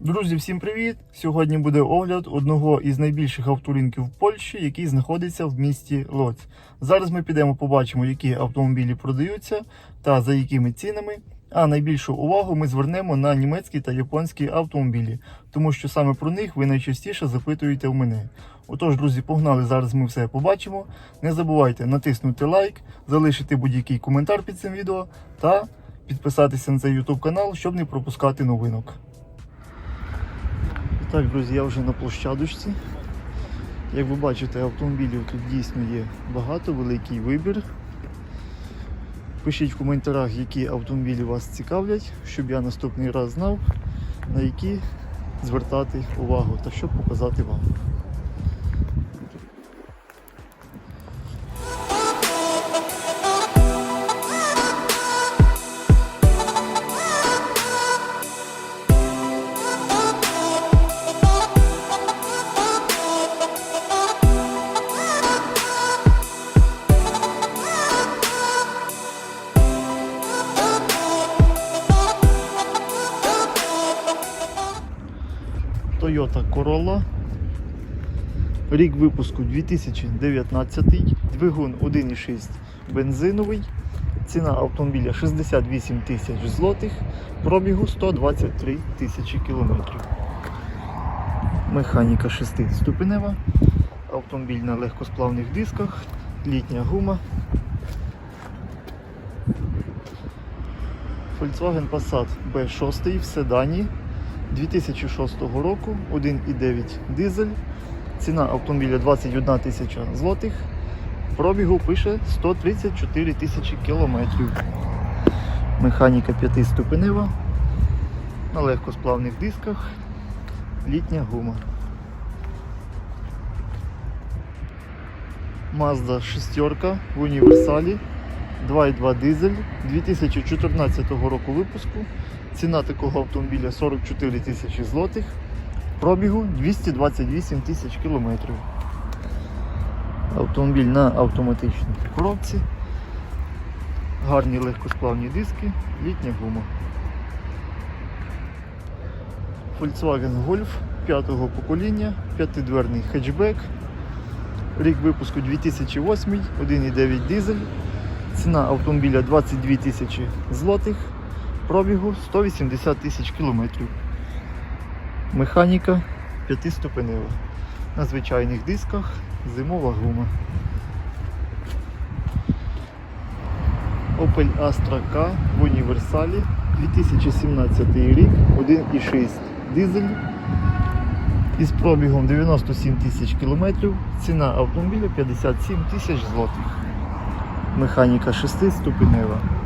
Друзі, всім привіт! Сьогодні буде огляд одного із найбільших авторинків в Польщі, який знаходиться в місті Лоць. Зараз ми підемо побачимо, які автомобілі продаються та за якими цінами. А найбільшу увагу ми звернемо на німецькі та японські автомобілі, тому що саме про них ви найчастіше запитуєте в мене. Отож, друзі, погнали! Зараз ми все побачимо. Не забувайте натиснути лайк, залишити будь-який коментар під цим відео та підписатися на цей YouTube канал, щоб не пропускати новинок. Так, друзі, я вже на площадочці. Як ви бачите, автомобілів тут дійсно є багато, великий вибір. Пишіть в коментарях, які автомобілі вас цікавлять, щоб я наступний раз знав, на які звертати увагу та що показати вам. Toyota Corolla. Рік випуску 2019, двигун 1,6 бензиновий. Ціна автомобіля 68 тисяч злотих, пробігу 123 тисячі кілометрів. Механіка 6-ступенева, автомобіль на легкосплавних дисках, літня гума. Volkswagen Passat B6 в седані 2006 року, 1,9 дизель. Ціна автомобіля 21 тисяча злотих. Пробігу пише 134 тисячі кілометрів. Механіка 5-ступенева. На легкосплавних дисках. Літня гума. Mazda 6 в універсалі. 2,2 дизель 2014 року випуску. Ціна такого автомобіля 44 тисячі злотих. Пробігу 228 тисяч кілометрів. Автомобіль на автоматичній коробці. Гарні легкосплавні диски, літня гума. Volkswagen Golf 5-го покоління, п'ятидверний хетчбек. Рік випуску 2008, 1,9 дизель. Ціна автомобіля 22 тисячі злотих, пробігу 180 тисяч кілометрів. Механіка 5-ступенева. На звичайних дисках зимова гума. Opel Astra K в універсалі 2017 рік, 1,6 дизель із пробігом 97 тисяч кілометрів. Ціна автомобіля 57 тисяч злотих. Механіка 6-ступенева.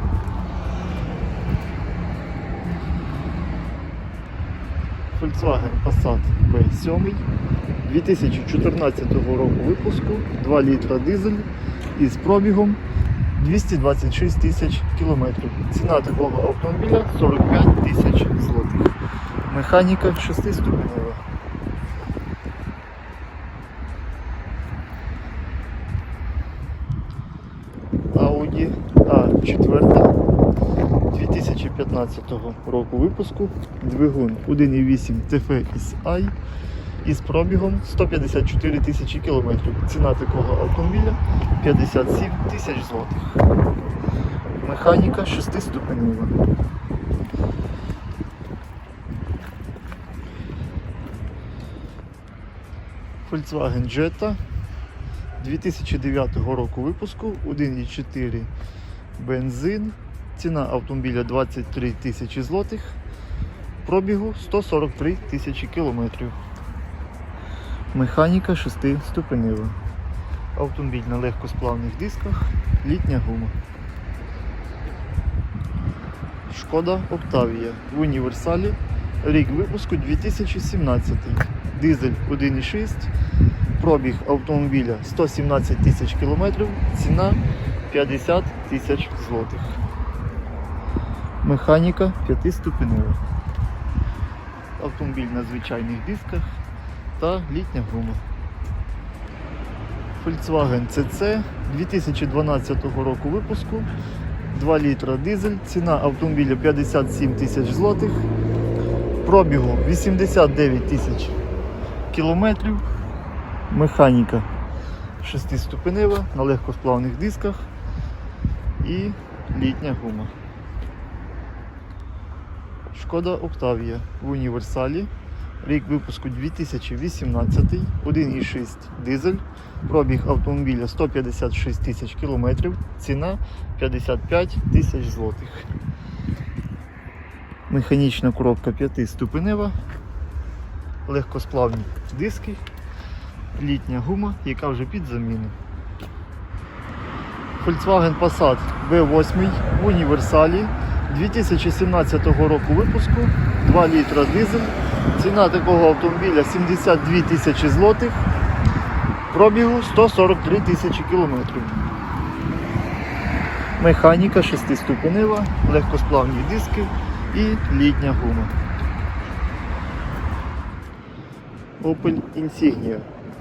Volkswagen Passat B7 2014 року випуску, 2 літра дизель із пробігом 226 тисяч кілометрів. Ціна такого автомобіля 45 тисяч злотих. Механіка 6-ступенева. Audi 2015 року випуску. Двигун 1.8 TFSI із пробігом 154 тисячі кілометрів. Ціна такого автомобіля 57 тисяч злотих. Механіка 6-ступенева. Volkswagen Jetta 2009 року випуску 1,4 бензин. Ціна автомобіля 23 тисячі злотих. Пробігу 143 тисячі кілометрів. Механіка 6-ступенева. Автомобіль на легкосплавних дисках. Літня гума. Шкода Октавія в універсалі. Рік випуску 2017. Дизель 1,6. Пробіг автомобіля 117 тисяч кілометрів. Ціна 50 тисяч злотих. Механіка 5-ступенева. Автомобіль на звичайних дисках та літня гума. Volkswagen CC 2012 року випуску. 2 літра дизель. Ціна автомобіля 57 тисяч злотих. Пробігу 89 тисяч кілометрів. Механіка шестиступенева на легкосплавних дисках і літня гума. Шкода Октавія в універсалі. Рік випуску 2018, 1,6 дизель, пробіг автомобіля 156 тисяч кілометрів, ціна 55 тисяч злотих. Механічна коробка 5-ступенева, легкосплавні диски, літня гума, яка вже під заміну. Volkswagen Passat V8 в універсалі 2017 року випуску, 2 літра дизель. Ціна такого автомобіля 72 тисячі злотих, пробігу 143 тисячі кілометрів. Механіка 6-ступенева, легкосплавні диски і літня гума. Opel Insignia.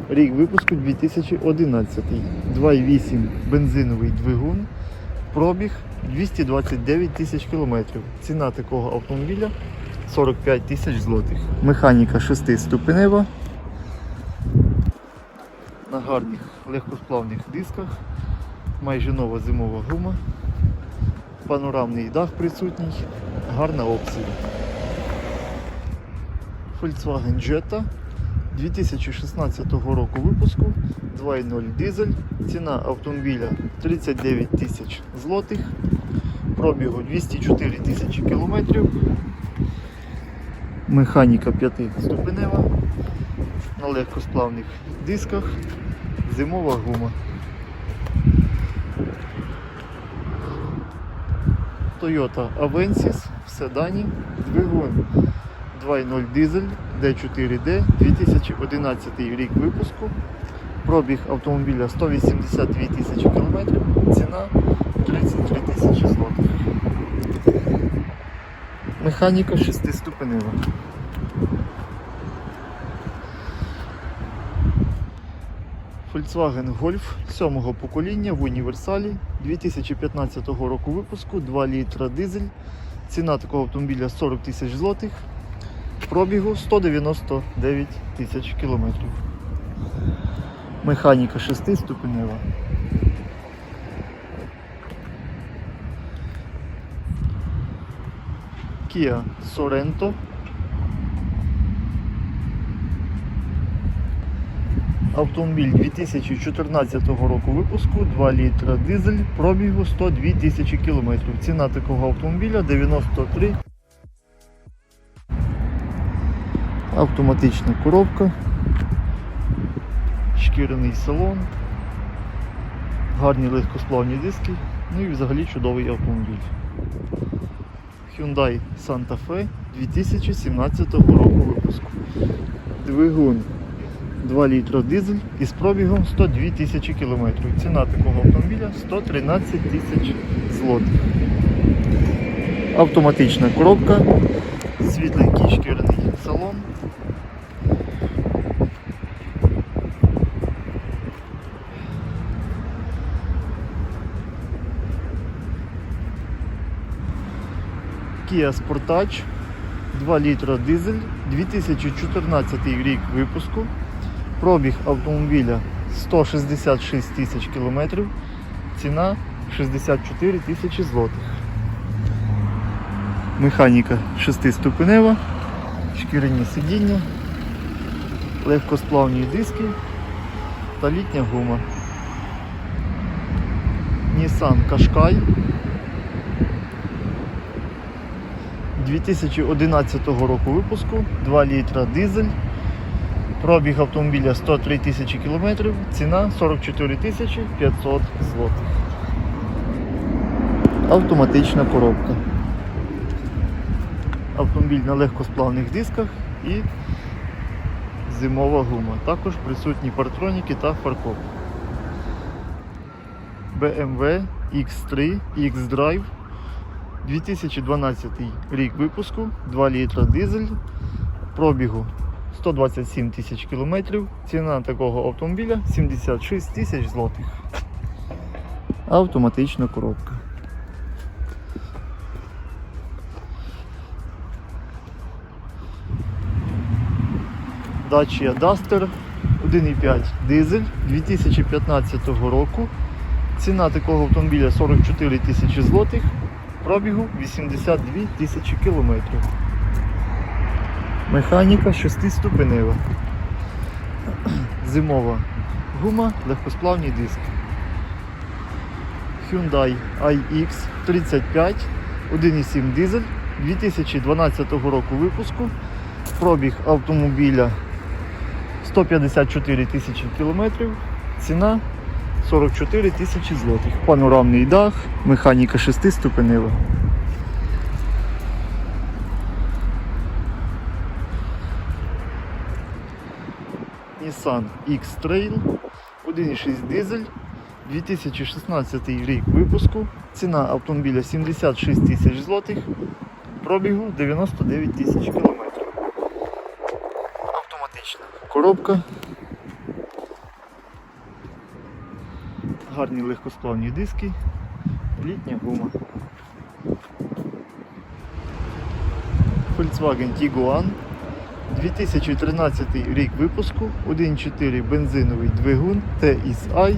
Рік випуску 2011. 2,8 бензиновий двигун. Пробіг 229 тисяч кілометрів. Ціна такого автомобіля 45 тисяч злотих. Механіка 6-ступенева. На гарних легкосплавних дисках. Майже нова зимова гума. Панорамний дах присутній. Гарна опція. Volkswagen Jetta 2016 року випуску 2.0 дизель. Ціна автомобіля 39 тисяч злотих, пробігу 204 тисячі кілометрів. Механіка 5 ступенева на легкосплавних дисках, зимова гума. Toyota Avensis в седані, двигун 2.0 дизель D4D 2011 рік випуску. Пробіг автомобіля 182 тисячі кілометрів, ціна 33 тисячі злотих. Механіка 6-ступенева. Volkswagen Golf 7-го покоління в універсалі 2015 року випуску, 2 літра дизель. Ціна такого автомобіля 40 тисяч злотих пробігу 199 тисяч кілометрів. Механіка 6 ступенева. Kia Sorento. Автомобіль 2014 року випуску, 2 літра дизель, пробігу 102 тисячі кілометрів. Ціна такого автомобіля 93 автоматична коробка, шкіряний салон, гарні легкосплавні диски, ну і взагалі чудовий автомобіль. Hyundai Santa Fe 2017 року випуску. Двигун 2 літра дизель із пробігом 102 тисячі кілометрів. Ціна такого автомобіля 113 тисяч злотих. Автоматична коробка, світленький шкіряний салон. Kia Sportage 2 літра дизель, 2014 рік випуску. Пробіг автомобіля 166 тисяч кілометрів. Ціна 64 тисячі злотих. Механіка 6-ступенева, шкіряні сидіння, легкосплавні диски та літня гума. Nissan Qashqai 2011 року випуску, 2 літра дизель, пробіг автомобіля 103 тисячі кілометрів, ціна 44 тисячі 500 злотих. Автоматична коробка. Автомобіль на легкосплавних дисках і зимова гума. Також присутні партроніки та фаркоп. BMW X3 X-Drive 2012 рік випуску, 2 літра дизель, пробігу 127 тисяч кілометрів. Ціна такого автомобіля 76 тисяч злотих. Автоматична коробка. Dacia Duster 1,5 дизель 2015 року. Ціна такого автомобіля 44 тисячі злотих, пробігу 82 тисячі кілометрів. Механіка 6-ступенева. Зимова гума, легкосплавні диски. Hyundai iX 35, 1,7 дизель 2012 року випуску. Пробіг автомобіля 154 тисячі кілометрів. Ціна 44 тисячі злотих. Панорамний дах, механіка 6-ступенева. Nissan X-Trail 1,6 дизель 2016 рік випуску. Ціна автомобіля 76 тисяч злотих, пробігу 99 тисяч кілометрів. Автоматична коробка. Гарні легкосплавні диски, літня гума. Volkswagen Tiguan 2013 рік випуску, 1.4 бензиновий двигун TSI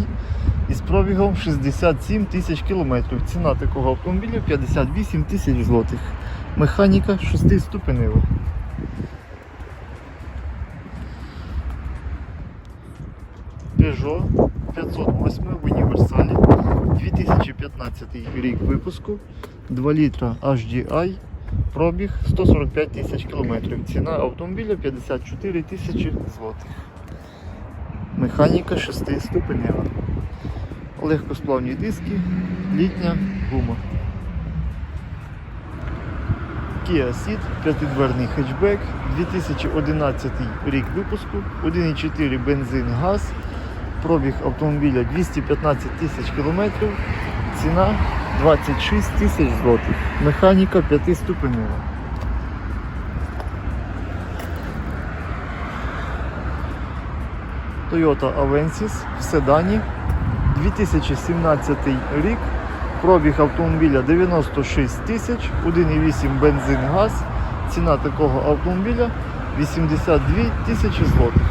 із пробігом 67 тисяч кілометрів. Ціна такого автомобіля 58 тисяч злотих. Механіка 6-ступенева. Peugeot 508 в універсалі 2015 рік випуску 2 літра HDI Пробіг 145 тисяч кілометрів. Ціна автомобіля 54 тисячі злотих. Механіка 6 ступенева. Легкосплавні диски, літня гума. Kia Ceed, п'ятидверний хетчбек, 2011 рік випуску, 1,4 бензин газ, пробіг автомобіля 215 тисяч кілометрів, ціна 26 тисяч злотих. Механіка 5 ступенева. Toyota Avensis в седані 2017 рік. Пробіг автомобіля 96 тисяч, 1,8 бензин газ. Ціна такого автомобіля 82 тисячі злотих.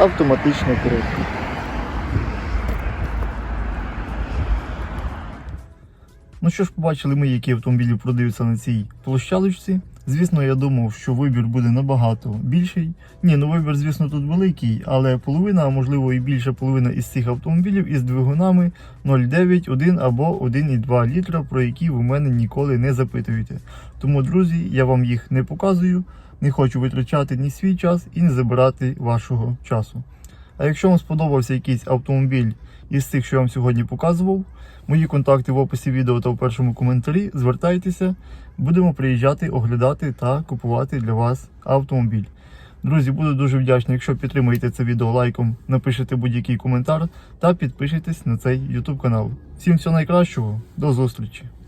Автоматична коробка. Ну що ж, побачили ми, які автомобілі продаються на цій площадочці. Звісно, я думав, що вибір буде набагато більший. Ні, ну вибір, звісно, тут великий, але половина, а можливо і більша половина із цих автомобілів із двигунами 0,9, 1 або 1,2 літра, про які ви мене ніколи не запитуєте. Тому, друзі, я вам їх не показую, не хочу витрачати ні свій час і не забирати вашого часу. А якщо вам сподобався якийсь автомобіль із тих, що я вам сьогодні показував, мої контакти в описі відео та в першому коментарі. Звертайтеся, будемо приїжджати, оглядати та купувати для вас автомобіль. Друзі, буду дуже вдячний, якщо підтримаєте це відео лайком, напишете будь-який коментар та підпишитесь на цей YouTube канал. Всім всього найкращого, до зустрічі!